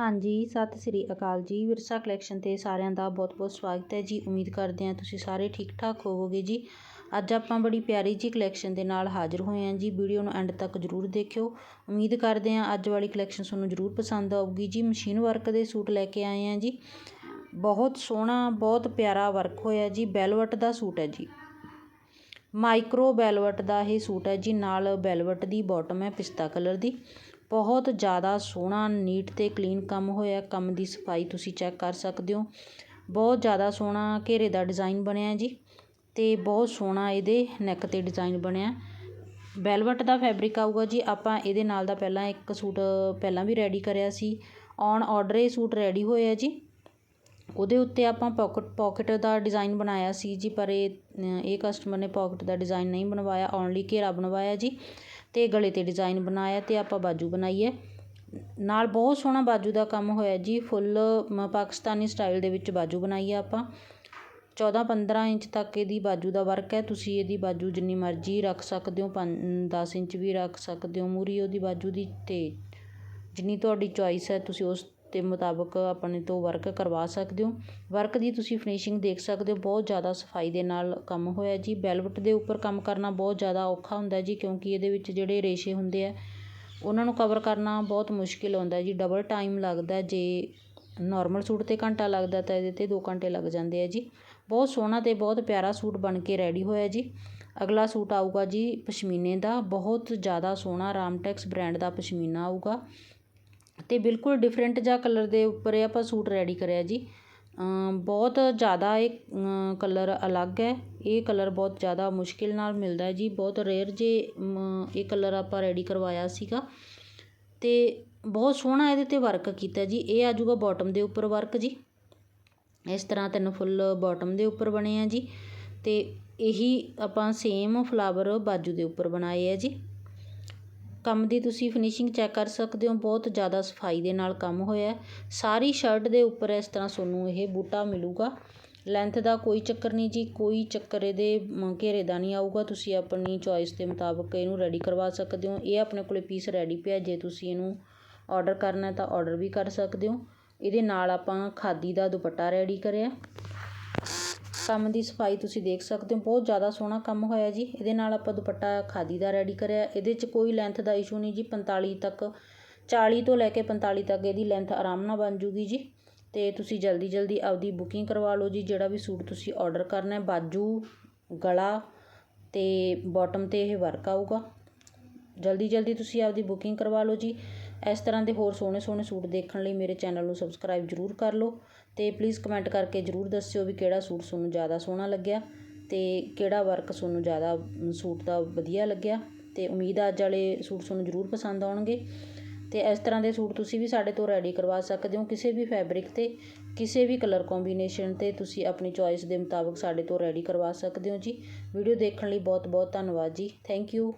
ਹਾਂਜੀ, ਸਤਿ ਸ੍ਰੀ ਅਕਾਲ ਜੀ। ਵਿਰਸਾ ਕਲੈਕਸ਼ਨ 'ਤੇ ਸਾਰਿਆਂ ਦਾ ਬਹੁਤ-ਬਹੁਤ ਸਵਾਗਤ ਹੈ ਜੀ। ਉਮੀਦ ਕਰਦੇ ਹਾਂ ਤੁਸੀਂ ਸਾਰੇ ਠੀਕ-ਠਾਕ ਹੋਵੋਗੇ ਜੀ। ਅੱਜ ਆਪਾਂ ਬੜੀ ਪਿਆਰੀ ਜੀ ਕਲੈਕਸ਼ਨ ਦੇ ਨਾਲ ਹਾਜ਼ਰ ਹੋਏ ਹਾਂ ਜੀ। ਵੀਡੀਓ ਨੂੰ ਐਂਡ ਤੱਕ ਜ਼ਰੂਰ ਦੇਖਿਓ। ਉਮੀਦ ਕਰਦੇ ਹਾਂ ਅੱਜ ਵਾਲੀ ਕਲੈਕਸ਼ਨ ਤੁਹਾਨੂੰ ਜ਼ਰੂਰ ਪਸੰਦ ਆਊਗੀ ਜੀ। ਮਸ਼ੀਨ ਵਰਕ ਦੇ ਸੂਟ ਲੈ ਕੇ ਆਏ ਹਾਂ ਜੀ। ਬਹੁਤ ਸੋਹਣਾ, ਬਹੁਤ ਪਿਆਰਾ ਵਰਕ ਹੋਇਆ ਜੀ। ਬੈਲਵਟ ਦਾ ਸੂਟ ਹੈ ਜੀ। ਮਾਈਕਰੋ ਬੈਲਵਟ ਦਾ ਇਹ ਸੂਟ ਹੈ ਜੀ। ਨਾਲ ਬੈਲਵਟ ਦੀ ਬਾਟਮ ਹੈ, ਪਿਸਤਾ ਕਲਰ ਦੀ। ਬਹੁਤ ਜ਼ਿਆਦਾ ਸੋਹਣਾ, ਨੀਟ ਅਤੇ ਕਲੀਨ ਕੰਮ ਹੋਇਆ। ਕੰਮ ਦੀ ਸਫ਼ਾਈ ਤੁਸੀਂ ਚੈੱਕ ਕਰ ਸਕਦੇ ਹੋ। ਬਹੁਤ ਜ਼ਿਆਦਾ ਸੋਹਣਾ ਘੇਰੇ ਦਾ ਡਿਜ਼ਾਇਨ ਬਣਿਆ ਜੀ ਅਤੇ ਬਹੁਤ ਸੋਹਣਾ ਇਹਦੇ ਨੈਕ ਤੇ ਡਿਜ਼ਾਇਨ ਬਣਿਆ। ਵੈਲਵਟ ਦਾ ਫੈਬਰਿਕ ਆਊਗਾ ਜੀ। ਆਪਾਂ ਇਹਦੇ ਨਾਲ ਦਾ ਪਹਿਲਾਂ ਇੱਕ ਸੂਟ ਪਹਿਲਾਂ ਵੀ ਰੈਡੀ ਕਰਿਆ ਸੀ। ਔਨ ਆਰਡਰ ਇਹ ਸੂਟ ਰੈਡੀ ਹੋਇਆ ਜੀ। ਉਹਦੇ ਉੱਤੇ ਆਪਾਂ ਪੋਕਟ ਪੋਕਟ ਦਾ ਡਿਜ਼ਾਈਨ ਬਣਾਇਆ ਸੀ ਜੀ, ਪਰ ਇਹ ਇਹ ਕਸਟਮਰ ਨੇ ਪੋਕਟ ਦਾ ਡਿਜ਼ਾਈਨ ਨਹੀਂ ਬਣਵਾਇਆ। ਓਨਲੀ ਘੇਰਾ ਬਣਵਾਇਆ ਜੀ। ਅਤੇ ਗਲੇ ਤੇ ਡਿਜ਼ਾਈਨ ਬਣਾਇਆ ਅਤੇ ਆਪਾਂ ਬਾਜੂ ਬਣਾਈ ਹੈ ਨਾਲ ਬਹੁਤ ਸੋਹਣਾ ਬਾਜੂ ਦਾ ਕੰਮ ਹੋਇਆ ਜੀ। ਫੁੱਲ ਮ, ਪਾਕਿਸਤਾਨੀ ਸਟਾਈਲ ਦੇ ਵਿੱਚ ਬਾਜੂ ਬਣਾਈ ਹੈ ਆਪਾਂ। 14 15 ਇੰਚ ਤੱਕ ਇਹਦੀ ਬਾਜੂ ਦਾ ਵਰਕ ਹੈ। ਤੁਸੀਂ ਇਹਦੀ ਬਾਜੂ ਜਿੰਨੀ ਮਰਜ਼ੀ ਰੱਖ ਸਕਦੇ ਹੋ। 10 ਇੰਚ ਵੀ ਰੱਖ ਸਕਦੇ ਹੋ। ਮੂਹਰੀ ਉਹਦੀ ਬਾਜੂ ਦੀ ਅਤੇ ਜਿੰਨੀ ਤੁਹਾਡੀ ਚੋਇਸ ਹੈ, ਤੁਸੀਂ ਉਸ ਦੇ ਮੁਤਾਬਕ ਆਪਣੇ ਤੋਂ ਵਰਕ ਕਰਵਾ ਸਕਦੇ ਹੋ। ਵਰਕ ਦੀ ਤੁਸੀਂ ਫਿਨਿਸ਼ਿੰਗ ਦੇਖ ਸਕਦੇ ਹੋ। ਬਹੁਤ ਜ਼ਿਆਦਾ ਸਫ਼ਾਈ ਦੇ ਨਾਲ ਕੰਮ ਹੋਇਆ ਜੀ। ਵੈਲਵਟ ਦੇ ਉੱਪਰ ਕੰਮ ਕਰਨਾ ਬਹੁਤ ਜ਼ਿਆਦਾ ਔਖਾ ਹੁੰਦਾ ਜੀ, ਕਿਉਂਕਿ ਇਹਦੇ ਵਿੱਚ ਜਿਹੜੇ ਰੇਸ਼ੇ ਹੁੰਦੇ ਆ, ਉਹਨਾਂ ਨੂੰ ਕਵਰ ਕਰਨਾ ਬਹੁਤ ਮੁਸ਼ਕਿਲ ਹੁੰਦਾ ਜੀ। ਡਬਲ ਟਾਈਮ ਲੱਗਦਾ, ਜੇ ਨਾਰਮਲ ਸੂਟ 'ਤੇ ਘੰਟਾ ਲੱਗਦਾ ਤਾਂ ਇਹਦੇ 'ਤੇ 2 ਘੰਟੇ ਲੱਗ ਜਾਂਦੇ ਆ ਜੀ। ਬਹੁਤ ਸੋਹਣਾ ਤੇ ਬਹੁਤ ਪਿਆਰਾ ਸੂਟ ਬਣ ਕੇ ਰੈਡੀ ਹੋਇਆ ਜੀ। ਅਗਲਾ ਸੂਟ ਆਊਗਾ ਜੀ ਪਸ਼ਮੀਨੇ ਦਾ। ਬਹੁਤ ਜ਼ਿਆਦਾ ਸੋਹਣਾ ਰਾਮਟੈਕਸ ਬ੍ਰਾਂਡ ਦਾ ਪਸ਼ਮੀਨਾ ਆਊਗਾ। ਅਤੇ ਬਿਲਕੁਲ ਡਿਫਰੈਂਟ ਜਿਹਾ ਕਲਰ ਦੇ ਉੱਪਰ ਇਹ ਆਪਾਂ ਸੂਟ ਰੈਡੀ ਕਰਿਆ ਜੀ। ਬਹੁਤ ਜ਼ਿਆਦਾ ਇਹ ਕਲਰ ਅਲੱਗ ਹੈ। ਇਹ ਕਲਰ ਬਹੁਤ ਜ਼ਿਆਦਾ ਮੁਸ਼ਕਿਲ ਨਾਲ ਮਿਲਦਾ ਜੀ। ਬਹੁਤ ਰੇਅਰ ਜੇ ਇਹ ਕਲਰ ਆਪਾਂ ਰੈਡੀ ਕਰਵਾਇਆ ਸੀਗਾ। ਅਤੇ ਬਹੁਤ ਸੋਹਣਾ ਇਹਦੇ 'ਤੇ ਵਰਕ ਕੀਤਾ ਜੀ। ਇਹ ਆ ਜਾਊਗਾ ਬਾਟਮ ਦੇ ਉੱਪਰ ਵਰਕ ਜੀ। ਇਸ ਤਰ੍ਹਾਂ ਤਿੰਨ ਫੁੱਲ ਬਾਟਮ ਦੇ ਉੱਪਰ ਬਣੇ ਆ ਜੀ। ਅਤੇ ਇਹੀ ਆਪਾਂ ਸੇਮ ਫਲਾਵਰ ਬਾਜੂ ਦੇ ਉੱਪਰ ਬਣਾਏ ਆ ਜੀ। ਕੰਮ ਦੀ ਤੁਸੀਂ ਫਿਨਿਸ਼ਿੰਗ ਚੈੱਕ ਕਰ ਸਕਦੇ ਹੋ, ਬਹੁਤ ਜ਼ਿਆਦਾ ਸਫ਼ਾਈ ਦੇ ਨਾਲ ਕੰਮ ਹੋਇਆ ਸਾਰੀ ਸ਼ਰਟ ਦੇ ਉੱਪਰ ਇਸ ਤਰ੍ਹਾਂ ਤੁਹਾਨੂੰ ਇਹ ਬੂਟਾ ਮਿਲੂਗਾ। ਲੈਂਥ ਦਾ ਕੋਈ ਚੱਕਰ ਨਹੀਂ ਜੀ, ਕੋਈ ਚੱਕਰ ਇਹਦੇ ਘੇਰੇ ਦਾ ਨਹੀਂ ਆਊਗਾ। ਤੁਸੀਂ ਆਪਣੀ ਚੋਇਸ ਦੇ ਮੁਤਾਬਕ ਇਹਨੂੰ ਰੈਡੀ ਕਰਵਾ ਸਕਦੇ ਹੋ। ਇਹ ਆਪਣੇ ਕੋਲੇ ਪੀਸ ਰੈਡੀ ਪਿਆ, ਜੇ ਤੁਸੀਂ ਇਹਨੂੰ ਆਰਡਰ ਕਰਨਾ ਤਾਂ ਆਰਡਰ ਵੀ ਕਰ ਸਕਦੇ ਹੋ। ਇਹਦੇ ਨਾਲ ਆਪਾਂ ਖਾਦੀ ਦਾ ਦੁਪੱਟਾ ਰੈਡੀ ਕਰਿਆ। ਕੰਮ ਦੀ ਸਫ਼ਾਈ ਤੁਸੀਂ ਦੇਖ ਸਕਦੇ ਹੋ। ਬਹੁਤ ਜ਼ਿਆਦਾ ਸੋਹਣਾ ਕੰਮ ਹੋਇਆ ਜੀ। ਇਹਦੇ ਨਾਲ ਆਪਾਂ ਦੁਪੱਟਾ ਖਾਦੀ ਦਾ ਰੈਡੀ ਕਰਿਆ। ਇਹਦੇ 'ਚ ਕੋਈ ਲੈਂਥ ਦਾ ਇਸ਼ੂ ਨਹੀਂ ਜੀ। 45 ਤੱਕ 40 ਤੋਂ ਲੈ ਕੇ 45 ਤੱਕ ਇਹਦੀ ਲੈਂਥ ਆਰਾਮ ਨਾਲ ਬਣ ਜੂਗੀ ਜੀ। ਤੇ ਤੁਸੀਂ ਜਲਦੀ ਜਲਦੀ ਆਪਦੀ ਬੁਕਿੰਗ ਕਰਵਾ ਲਓ ਜੀ। ਜਿਹੜਾ ਵੀ ਸੂਟ ਤੁਸੀਂ ਆਰਡਰ ਕਰਨਾ ਹੈ, ਬਾਜੂ, ਗਲਾ ਤੇ ਬਾਟਮ ਤੇ ਇਹ ਵਰਕ ਆਊਗਾ। ਜਲਦੀ ਜਲਦੀ ਤੁਸੀਂ ਆਪਦੀ ਬੁਕਿੰਗ ਕਰਵਾ ਲਓ ਜੀ। ਇਸ ਤਰ੍ਹਾਂ ਦੇ ਹੋਰ ਸੋਹਣੇ ਸੋਹਣੇ ਸੂਟ ਦੇਖਣ ਲਈ ਮੇਰੇ ਚੈਨਲ ਨੂੰ ਸਬਸਕ੍ਰਾਈਬ ਜ਼ਰੂਰ ਕਰ ਲਓ ਅਤੇ ਪਲੀਜ਼ ਕਮੈਂਟ ਕਰਕੇ ਜ਼ਰੂਰ ਦੱਸਿਓ ਵੀ ਕਿਹੜਾ ਸੂਟ ਤੁਹਾਨੂੰ ਜ਼ਿਆਦਾ ਸੋਹਣਾ ਲੱਗਿਆ ਅਤੇ ਕਿਹੜਾ ਵਰਕ ਤੁਹਾਨੂੰ ਜ਼ਿਆਦਾ ਸੂਟ ਦਾ ਵਧੀਆ ਲੱਗਿਆ ਅਤੇ ਉਮੀਦ ਆ ਅੱਜ ਵਾਲੇ ਸੂਟ ਤੁਹਾਨੂੰ ਜ਼ਰੂਰ ਪਸੰਦ ਆਉਣਗੇ। ਅਤੇ ਇਸ ਤਰ੍ਹਾਂ ਦੇ ਸੂਟ ਤੁਸੀਂ ਵੀ ਸਾਡੇ ਤੋਂ ਰੈਡੀ ਕਰਵਾ ਸਕਦੇ ਹੋ ਕਿਸੇ ਵੀ ਫੈਬਰਿਕ ਤੇ, ਕਿਸੇ ਵੀ ਕਲਰ ਕੰਬੀਨੇਸ਼ਨ ਤੇ ਤੁਸੀਂ ਆਪਣੀ ਚੋਇਸ ਦੇ ਮੁਤਾਬਕ ਸਾਡੇ ਤੋਂ ਰੈਡੀ ਕਰਵਾ ਸਕਦੇ ਹੋ ਜੀ। ਵੀਡੀਓ ਦੇਖਣ ਲਈ ਬਹੁਤ ਬਹੁਤ ਧੰਨਵਾਦ ਜੀ। Thank you